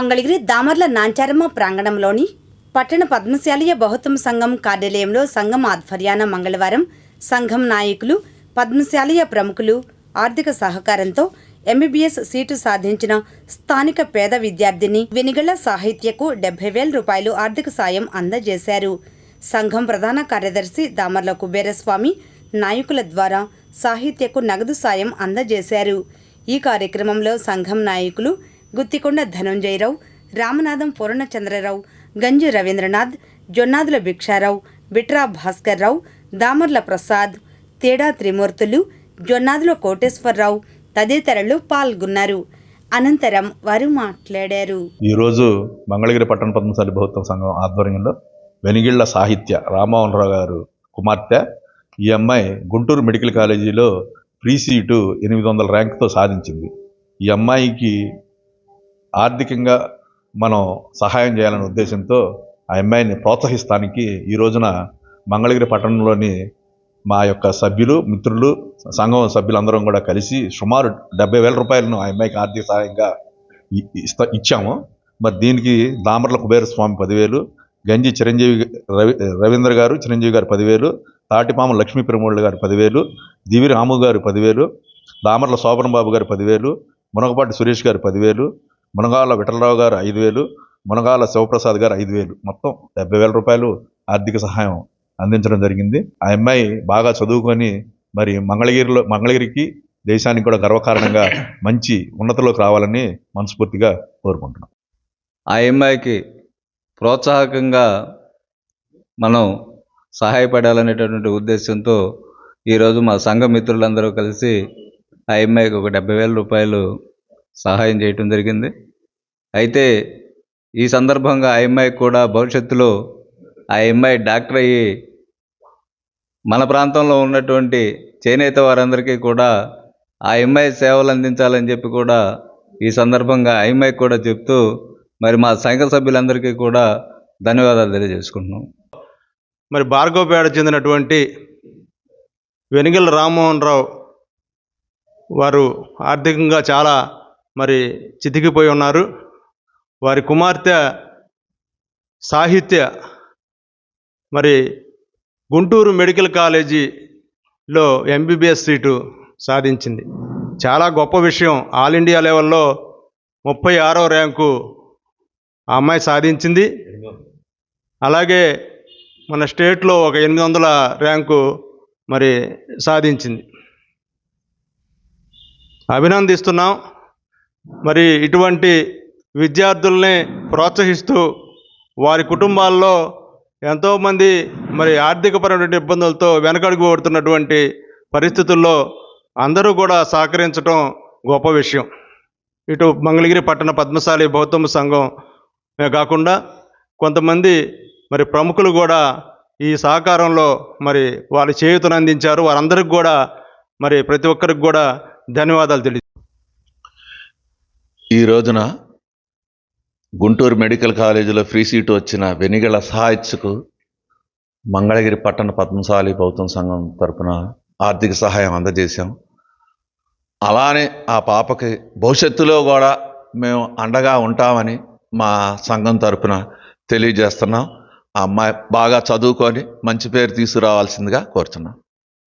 మంగళగిరి దామర్ల నాంచారమ్మ ప్రాంగణంలోని పట్టణ పద్మశాలియ బహుత్వం సంఘం కార్యాలయంలో సంఘం ఆధ్వర్యాన మంగళవారం సంఘం నాయకులు పద్మశాలియ ప్రముఖులు ఆర్థిక సహకారంతో ఎంబీబీఎస్ సీటు సాధించిన స్థానిక పేద విద్యార్థిని వెనిగళ్ళ సాహిత్యకు డెబ్బై వేల రూపాయలు ఆర్థిక సాయం అందజేశారు. సంఘం ప్రధాన కార్యదర్శి దామర్ల కుబేరస్వామి నాయకుల ద్వారా సాహిత్యకు నగదు సాయం అందజేశారు. ఈ కార్యక్రమంలో సంఘం నాయకులు గుత్తికొండ ధనంజయరావు రామనాథం పూర్ణచంద్రరావు గంజు రవీంద్రనాథ్ జొన్నాదుల భిక్షారావు బిట్రా భాస్కర్రావు దామర్ల ప్రసాద్ తేడా త్రిమూర్తులు జొన్నాదుల కోటేశ్వరరావు తదితరులు పాల్గొన్నారు. అనంతరం వారు మాట్లాడారు. ఈరోజు మంగళగిరి పట్టణ పద్మశాలి బౌద్ధ సంఘం ఆధ్వర్యంలో వెనిగిళ్ళ సాహిత్య రామ్మోహన్ రావు గారు కుమార్తె ఈ అమ్మాయి గుంటూరు మెడికల్ కాలేజీలో ప్రీ సీటు ఎనిమిది వందల ర్యాంక్తో సాధించింది. ఈ అమ్మాయికి ఆర్థికంగా మనం సహాయం చేయాలనే ఉద్దేశంతో ఆ అమ్మాయిని ప్రోత్సహిస్తానికి ఈ రోజున మంగళగిరి పట్టణంలోని మా యొక్క సభ్యులు మిత్రులు సంఘం సభ్యులందరం కూడా కలిసి సుమారు డెబ్బై వేల రూపాయలను ఆ అమ్మాయికి ఆర్థిక సహాయంగా ఇస్తా ఇచ్చాము. మరి దీనికి దామర్ల కుబేర స్వామి పదివేలు గంజి చిరంజీవి రవి రవీంద్ర గారు చిరంజీవి గారు పదివేలు తాటిపాము లక్ష్మీ ప్రమోళ్ళు గారు పదివేలు దివి రాము గారు పదివేలు దామర్ల శోభన బాబు గారు పదివేలు మునగపాటి సురేష్ గారు పదివేలు మునగాల విఠలరావు గారు ఐదు వేలు మునగాల శివప్రసాద్ గారు ఐదు వేలు. మొత్తం డెబ్బై వేల రూపాయలు ఆర్థిక సహాయం అందించడం జరిగింది. ఆ అమ్మాయి బాగా చదువుకొని మరి మంగళగిరిలో మంగళగిరికి దేశానికి కూడా గర్వకారణంగా మంచి ఉన్నతలోకి రావాలని మనస్ఫూర్తిగా కోరుకుంటున్నాం. ఆ అమ్మాయికి ప్రోత్సాహకంగా మనం సహాయపడాలనేటటువంటి ఉద్దేశంతో ఈరోజు మా సంఘ మిత్రులందరూ కలిసి ఆ అమ్మాయికి ఒక డెబ్బై వేల రూపాయలు సహాయం చేయటం జరిగింది. అయితే ఈ సందర్భంగా ఆ అమ్మాయి కూడా భవిష్యత్తులో ఆ అమ్మాయి డాక్టర్ అయ్యి మన ప్రాంతంలో ఉన్నటువంటి చేనేత వారందరికీ కూడా ఆ అమ్మాయి సేవలు అందించాలని చెప్పి కూడా ఈ సందర్భంగా ఆ అమ్మాయికి కూడా చెప్తూ మరి మా సంఘ సభ్యులందరికీ కూడా ధన్యవాదాలు తెలియజేసుకుంటున్నాం. మరి భార్గవపేట చెందినటువంటి వెనిగల రామ్మోహన్ రావు వారు ఆర్థికంగా చాలా మరి చితికిపోయి ఉన్నారు. వారి కుమార్తె సాహిత్య మరి గుంటూరు మెడికల్ కాలేజీలో ఎంబీబీఎస్ సీటు సాధించింది. చాలా గొప్ప విషయం. ఆల్ ఇండియా లెవెల్లో ముప్పై ఆరో ర్యాంకు ఆ అమ్మాయి సాధించింది. అలాగే మన స్టేట్లో ఒక ఎనిమిది వందల ర్యాంకు మరి సాధించింది. అభినందిస్తున్నాం. మరి ఇటువంటి విద్యార్థుల్ని ప్రోత్సహిస్తూ వారి కుటుంబాల్లో ఎంతోమంది మరి ఆర్థికపరమైన ఇబ్బందులతో వెనకడుగు పడుతున్నటువంటి పరిస్థితుల్లో అందరూ కూడా సహకరించడం గొప్ప విషయం. ఇటు మంగళగిరి పట్టణ పద్మశాలి బౌద్ధమ సంఘం కాకుండా కొంతమంది మరి ప్రముఖులు కూడా ఈ సహకారంలో మరి వాళ్ళు చేయుతను అందించారు. వారందరికి కూడా మరి ప్రతి ఒక్కరికి కూడా ధన్యవాదాలు తెలియ ఈ రోజున గుంటూరు మెడికల్ కాలేజీలో ఫ్రీ సీటు వచ్చిన వెనిగళ సాహిత్యకు మంగళగిరి పట్టణ పద్మశాలి బౌద్ధం సంఘం తరపున ఆర్థిక సహాయం అందజేశాం. అలానే ఆ పాపకి భవిష్యత్తులో కూడా మేము అండగా ఉంటామని మా సంఘం తరపున తెలియజేస్తున్నాం. ఆ అమ్మాయి బాగా చదువుకొని మంచి పేరు తీసుకురావాల్సిందిగా కోరుతున్నాం.